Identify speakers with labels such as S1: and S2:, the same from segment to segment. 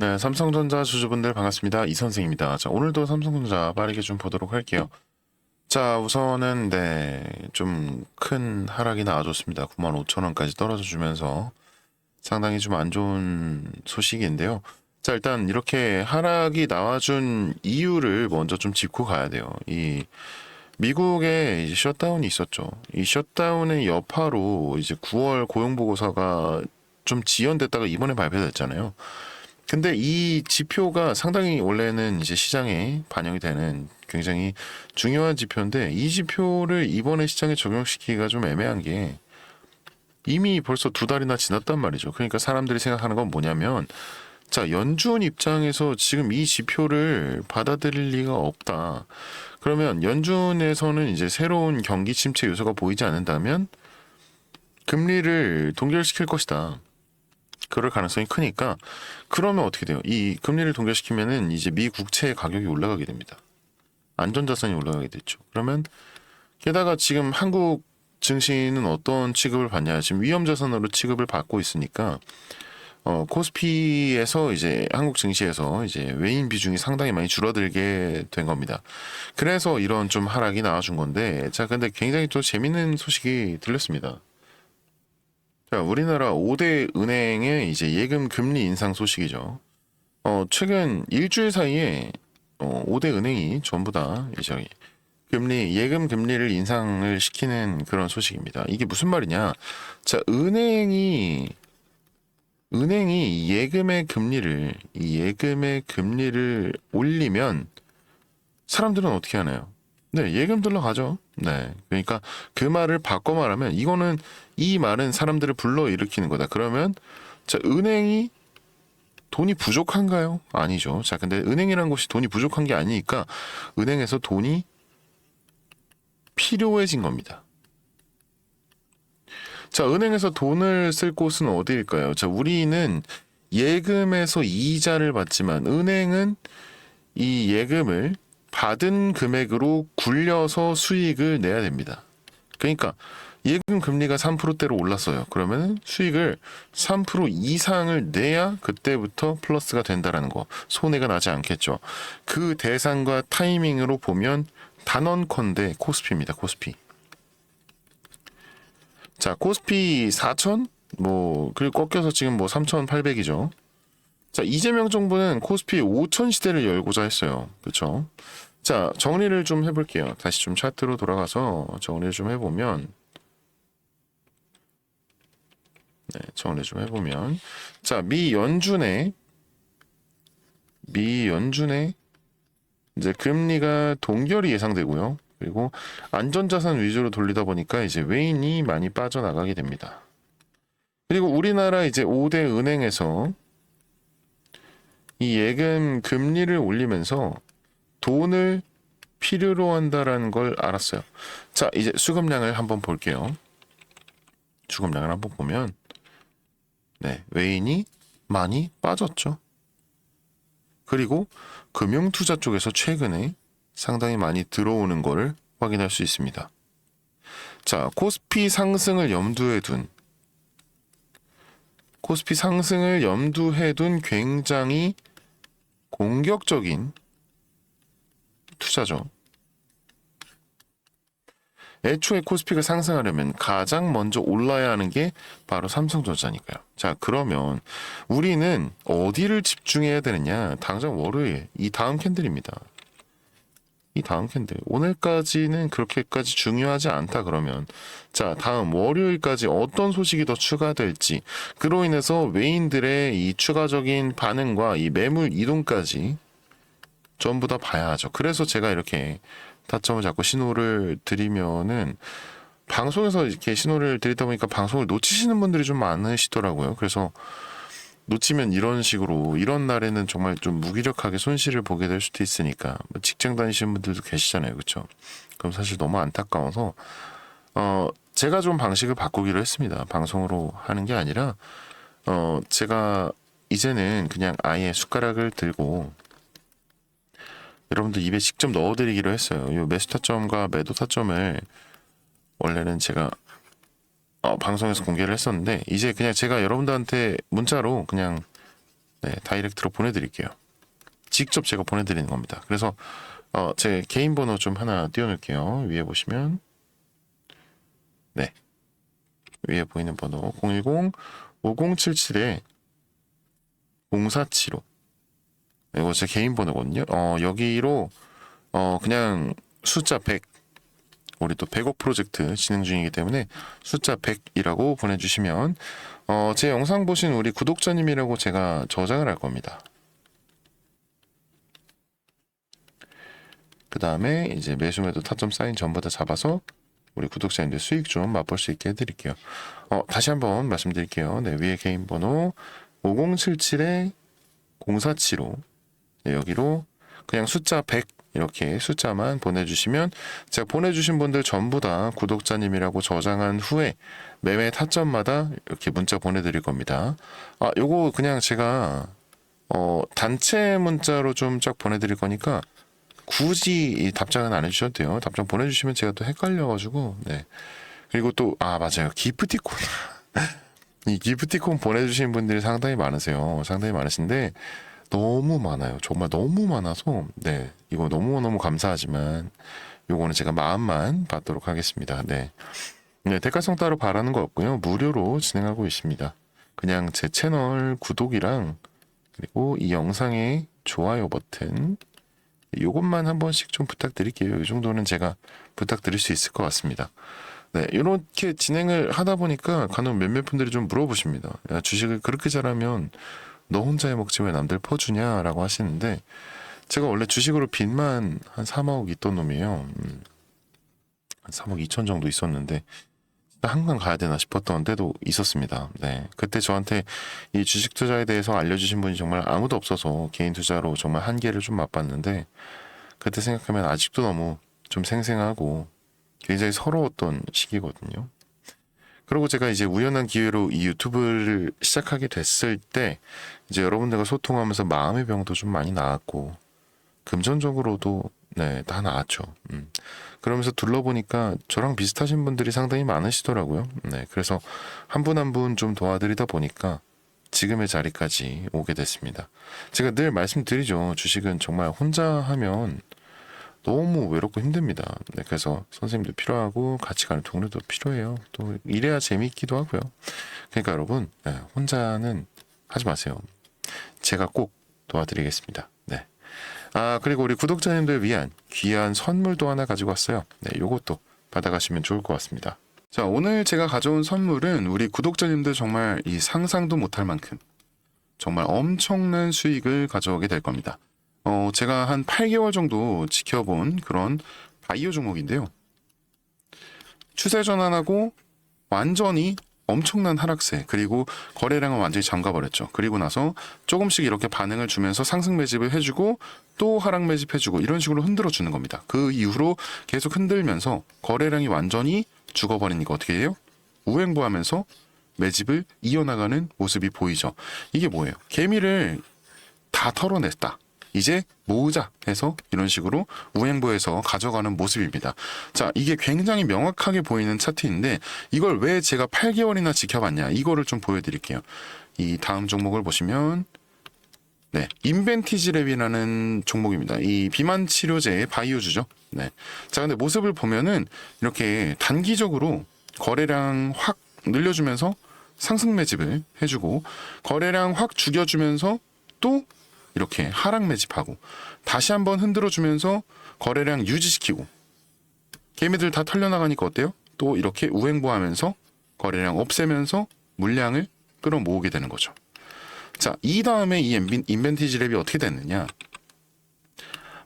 S1: 네, 삼성전자 주주분들 반갑습니다. 이 선생입니다. 자, 오늘도 삼성전자 빠르게 좀 보도록 할게요. 자, 우선은 네, 좀 큰 하락이 나와줬습니다. 95,000원까지 떨어져 주면서 상당히 좀 안 좋은 소식인데요. 자, 일단 이렇게 하락이 나와준 이유를 먼저 좀 짚고 가야 돼요. 이 미국에 이제 셧다운이 있었죠. 이 셧다운의 여파로 이제 9월 고용 보고서가 좀 지연됐다가 이번에 발표됐잖아요. 근데 이 지표가 상당히 원래는 이제 시장에 반영이 되는 굉장히 중요한 지표인데 이 지표를 이번에 시장에 적용시키기가 좀 애매한 게 이미 벌써 두 달이나 지났단 말이죠. 그러니까 사람들이 생각하는 건 뭐냐면 자, 연준 입장에서 지금 이 지표를 받아들일 리가 없다. 그러면 연준에서는 이제 새로운 경기 침체 요소가 보이지 않는다면 금리를 동결시킬 것이다. 그럴 가능성이 크니까 그러면 어떻게 돼요? 이 금리를 동결시키면은 이제 미 국채 가격이 올라가게 됩니다. 안전자산이 올라가게 됐죠. 그러면 게다가 지금 한국 증시는 어떤 취급을 받냐? 지금 위험자산으로 취급을 받고 있으니까 어, 코스피에서 이제 한국 증시에서 이제 외인 비중이 상당히 많이 줄어들게 된 겁니다. 그래서 이런 좀 하락이 나와준 건데, 자, 근데 굉장히 또 재밌는 소식이 들렸습니다. 자, 우리나라 5대 은행의 이제 예금 금리 인상 소식이죠. 어, 최근 일주일 사이에 어, 5대 은행이 전부 다 이제 금리 예금 금리를 인상을 시키는 그런 소식입니다. 이게 무슨 말이냐? 자, 은행이 은행이 예금의 금리를 이 예금의 금리를 올리면 사람들은 어떻게 하나요? 네, 예금 들러가죠. 네. 그러니까 그 말을 바꿔 말하면 이거는 이 말은 사람들을 불러 일으키는 거다. 그러면 자, 은행이 돈이 부족한가요? 아니죠. 자, 근데 은행이라는 곳이 돈이 부족한 게 아니니까 은행에서 돈이 필요해진 겁니다. 자, 은행에서 돈을 쓸 곳은 어디일까요? 자, 우리는 예금에서 이자를 받지만 은행은 이 예금을 받은 금액으로 굴려서 수익을 내야 됩니다. 그러니까 예금 금리가 3%대로 올랐어요. 그러면 수익을 3% 이상을 내야 그때부터 플러스가 된다라는 거. 손해가 나지 않겠죠. 그 대상과 타이밍으로 보면 단언컨대 코스피입니다. 코스피. 자, 코스피 4천? 뭐, 그리고 꺾여서 지금 뭐 3,800이죠. 자, 이재명 정부는 코스피 5천 시대를 열고자 했어요. 그렇죠? 자, 정리를 좀 해볼게요. 다시 좀 차트로 돌아가서 정리를 좀 해보면, 네, 정리 좀 해보면, 자, 미 연준의 미 연준의 이제 금리가 동결이 예상되고요. 그리고 안전자산 위주로 돌리다 보니까 이제 외인이 많이 빠져나가게 됩니다. 그리고 우리나라 이제 5대 은행에서 이 예금 금리를 올리면서 돈을 필요로 한다라는 걸 알았어요. 자, 이제 수급량을 한번 볼게요. 수급량을 한번 보면 네, 외인이 많이 빠졌죠. 그리고 금융 투자 쪽에서 최근에 상당히 많이 들어오는 것을 확인할 수 있습니다. 자, 코스피 상승을 염두에 둔 코스피 상승을 염두에 둔 굉장히 공격적인 투자죠. 애초에 코스피가 상승하려면 가장 먼저 올라야 하는 게 바로 삼성전자니까요. 자, 그러면 우리는 어디를 집중해야 되느냐? 당장 월요일 이 다음 캔들입니다. 이 다음 캔들 오늘까지는 그렇게까지 중요하지 않다 그러면 자 다음 월요일까지 어떤 소식이 더 추가될지 그로 인해서 외인들의 이 추가적인 반응과 이 매물 이동까지 전부 다 봐야 하죠. 그래서 제가 이렇게 타점을 잡고 신호를 드리면은 방송에서 이렇게 신호를 드리다 보니까 방송을 놓치시는 분들이 좀 많으시더라고요. 그래서 놓치면 이런 식으로 이런 날에는 정말 좀 무기력하게 손실을 보게 될 수도 있으니까 뭐 직장 다니시는 분들도 계시잖아요, 그렇죠? 그럼 사실 너무 안타까워서 어 제가 좀 방식을 바꾸기로 했습니다. 방송으로 하는 게 아니라 어 제가 이제는 그냥 아예 숟가락을 들고 여러분들 입에 직접 넣어드리기로 했어요. 요 매수 타점과 매도 타점을 원래는 제가 어, 방송에서 공개를 했었는데 이제 그냥 제가 여러분들한테 문자로 그냥 네, 다이렉트로 보내드릴게요. 직접 제가 보내드리는 겁니다. 그래서 어, 제 개인 번호 좀 하나 띄워놓을게요. 위에 보시면 네 위에 보이는 번호 010 5077에 0475 이거 제 개인 번호거든요. 어, 여기로 어, 그냥 숫자 100 우리 또 100억 프로젝트 진행 중이기 때문에 숫자 100이라고 보내주시면 어, 제 영상 보신 우리 구독자님이라고 제가 저장을 할 겁니다. 그 다음에 이제 매수 매도 타점 사인 전부 다 잡아서 우리 구독자님들 수익 좀 맛볼 수 있게 해드릴게요. 어, 다시 한번 말씀드릴게요. 네, 위에 개인 번호 5077에 0475 네, 여기로 그냥 숫자 100 이렇게 숫자만 보내주시면 제가 보내주신 분들 전부 다 구독자님이라고 저장한 후에 매매 타점마다 이렇게 문자 보내드릴 겁니다. 아, 요거 그냥 제가 어, 단체 문자로 좀 쫙 보내드릴 거니까 굳이 이 답장은 안 해주셔도 돼요. 답장 보내주시면 제가 또 헷갈려가지고 네. 그리고 또 아 맞아요 기프티콘 이 기프티콘 보내주신 분들이 상당히 많으세요. 상당히 많으신데 너무 많아요. 정말 너무 많아서 네 이거 너무 너무 감사하지만 요거는 제가 마음만 받도록 하겠습니다. 네. 네 대가성 따로 바라는 거 없고요. 무료로 진행하고 있습니다. 그냥 제 채널 구독이랑 그리고 이 영상의 좋아요 버튼 요것만 한 번씩 좀 부탁드릴게요. 이 정도는 제가 부탁드릴 수 있을 것 같습니다. 네, 이렇게 진행을 하다 보니까 간혹 몇몇 분들이 좀 물어보십니다. 야, 주식을 그렇게 잘하면 너 혼자 해먹지 왜 남들 퍼주냐 라고 하시는데 제가 원래 주식으로 빚만 한 3억 있던 놈이에요. 음, 한 3억 2천 정도 있었는데 한강 가야 되나 싶었던 때도 있었습니다. 네. 그때 저한테 이 주식 투자에 대해서 알려주신 분이 정말 아무도 없어서 개인 투자로 정말 한계를 좀 맛봤는데 그때 생각하면 아직도 너무 좀 생생하고 굉장히 서러웠던 시기거든요. 그리고 제가 이제 우연한 기회로 이 유튜브를 시작하게 됐을 때 이제 여러분들과 소통하면서 마음의 병도 좀 많이 나았고 금전적으로도 네, 다 나았죠. 음. 그러면서 둘러보니까 저랑 비슷하신 분들이 상당히 많으시더라고요. 네, 그래서 한 분 한 분 좀 도와드리다 보니까 지금의 자리까지 오게 됐습니다. 제가 늘 말씀드리죠. 주식은 정말 혼자 하면 너무 외롭고 힘듭니다. 네, 그래서 선생님도 필요하고 같이 가는 동료도 필요해요. 또 이래야 재미있기도 하고요. 그러니까 여러분 네, 혼자는 하지 마세요. 제가 꼭 도와드리겠습니다. 네. 아 그리고 우리 구독자님들 위한 귀한 선물도 하나 가지고 왔어요. 네, 요것도 받아가시면 좋을 것 같습니다. 자 오늘 제가 가져온 선물은 우리 구독자님들 정말 이 상상도 못할 만큼 정말 엄청난 수익을 가져오게 될 겁니다. 어 제가 한 8개월 정도 지켜본 그런 바이오 종목인데요. 추세 전환하고 완전히 엄청난 하락세 그리고 거래량은 완전히 잠가버렸죠. 그리고 나서 조금씩 이렇게 반응을 주면서 상승 매집을 해주고 또 하락 매집해주고 이런 식으로 흔들어 주는 겁니다. 그 이후로 계속 흔들면서 거래량이 완전히 죽어버리니까 어떻게 해요? 우행보하면서 매집을 이어나가는 모습이 보이죠. 이게 뭐예요? 개미를 다 털어냈다. 이제 모으자 해서 이런 식으로 우행보에서 가져가는 모습입니다. 자, 이게 굉장히 명확하게 보이는 차트인데 이걸 왜 제가 8개월이나 지켜봤냐? 이거를 좀 보여드릴게요. 이 다음 종목을 보시면 네, 인벤티지랩이라는 종목입니다. 이 비만 치료제의 바이오주죠. 네. 자, 근데 모습을 보면은 이렇게 단기적으로 거래량 확 늘려주면서 상승 매집을 해주고 거래량 확 죽여주면서 또 이렇게 하락 매집하고 다시 한번 흔들어 주면서 거래량 유지시키고 개미들 다 털려나가니까 어때요? 또 이렇게 우행보하면서 거래량 없애면서 물량을 끌어모으게 되는 거죠. 자, 이 다음에 이 인벤- 인벤티지 랩이 어떻게 됐느냐?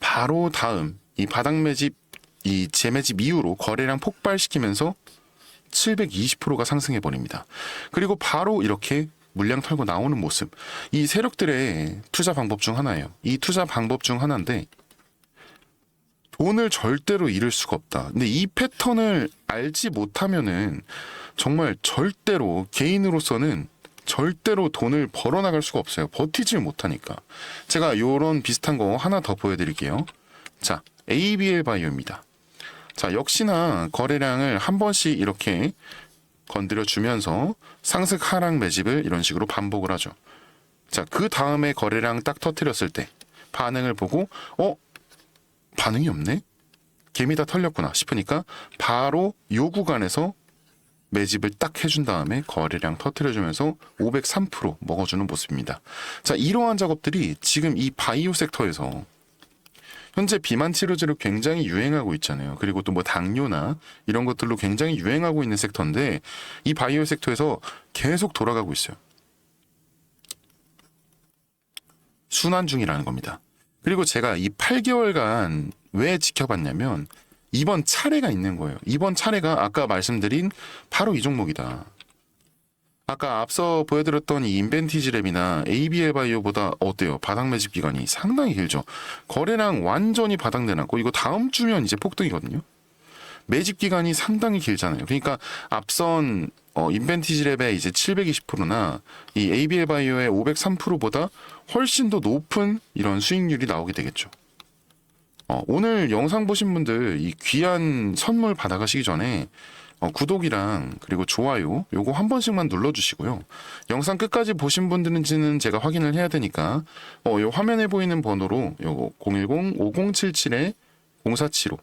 S1: 바로 다음 이 바닥 매집 이 재매집 이후로 거래량 폭발시키면서 720%가 상승해 버립니다. 그리고 바로 이렇게 물량 털고 나오는 모습. 이 세력들의 투자 방법 중 하나예요. 이 투자 방법 중 하나인데 돈을 절대로 잃을 수가 없다. 근데 이 패턴을 알지 못하면은 정말 절대로 개인으로서는 절대로 돈을 벌어 나갈 수가 없어요. 버티질 못하니까. 제가 요런 비슷한 거 하나 더 보여드릴게요. 자, ABL 바이오입니다. 자, 역시나 거래량을 한 번씩 이렇게 건드려 주면서 상승 하락 매집을 이런 식으로 반복을 하죠. 자, 그 다음에 거래량 딱 터트렸을 때 반응을 보고 어 반응이 없네. 개미 다 털렸구나 싶으니까 바로 요 구간에서 매집을 딱 해준 다음에 거래량 터트려주면서 503% 먹어주는 모습입니다. 자, 이러한 작업들이 지금 이 바이오 섹터에서 현재 비만 치료제로 굉장히 유행하고 있잖아요. 그리고 또 뭐 당뇨나 이런 것들로 굉장히 유행하고 있는 섹터인데 이 바이오 섹터에서 계속 돌아가고 있어요. 순환 중이라는 겁니다. 그리고 제가 이 8개월간 왜 지켜봤냐면 이번 차례가 있는 거예요. 이번 차례가 아까 말씀드린 바로 이 종목이다. 아까 앞서 보여드렸던 이 인벤티지 랩이나 ABL 바이오보다 어때요? 바닥 매집 기간이 상당히 길죠. 거래량 완전히 바닥내놨고 이거 다음 주면 이제 폭등이거든요. 매집 기간이 상당히 길잖아요. 그러니까 앞선 어, 인벤티지 랩의 이제 720%나 이 ABL 바이오의 503%보다 훨씬 더 높은 이런 수익률이 나오게 되겠죠. 어, 오늘 영상 보신 분들 이 귀한 선물 받아가시기 전에 어, 구독이랑 그리고 좋아요 요거 한 번씩만 눌러주시고요. 영상 끝까지 보신 분들은지는 제가 확인을 해야 되니까 어, 요 화면에 보이는 번호로 요거 010-5077-0475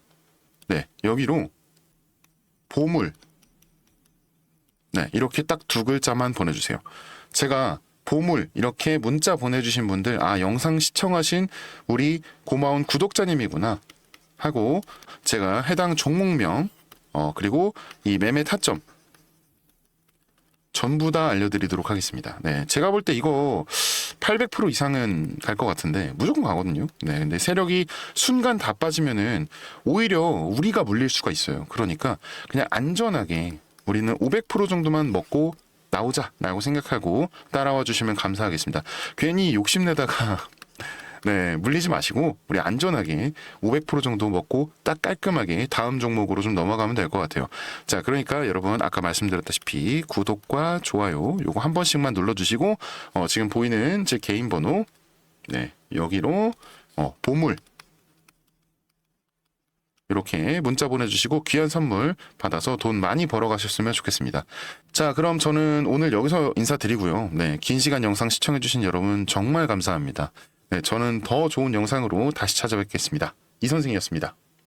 S1: 네 여기로 보물 네 이렇게 딱 두 글자만 보내주세요. 제가 보물 이렇게 문자 보내주신 분들 아 영상 시청하신 우리 고마운 구독자님이구나 하고 제가 해당 종목명 어 그리고 이 매매 타점 전부 다 알려드리도록 하겠습니다. 네, 제가 볼 때 이거 800% 이상은 갈 것 같은데 무조건 가거든요. 네, 근데 세력이 순간 다 빠지면은 오히려 우리가 물릴 수가 있어요. 그러니까 그냥 안전하게 우리는 500% 정도만 먹고 나오자라고 생각하고 따라와 주시면 감사하겠습니다. 괜히 욕심내다가 네, 물리지 마시고 우리 안전하게 500% 정도 먹고 딱 깔끔하게 다음 종목으로 좀 넘어가면 될 것 같아요. 자, 그러니까 여러분 아까 말씀드렸다시피 구독과 좋아요 요거 한 번씩만 눌러주시고 어, 지금 보이는 제 개인 번호 네 여기로 어, 보물 이렇게 문자 보내주시고 귀한 선물 받아서 돈 많이 벌어가셨으면 좋겠습니다. 자, 그럼 저는 오늘 여기서 인사드리고요. 네, 긴 시간 영상 시청해주신 여러분 정말 감사합니다. 네, 저는 더 좋은 영상으로 다시 찾아뵙겠습니다. 이 선생이었습니다.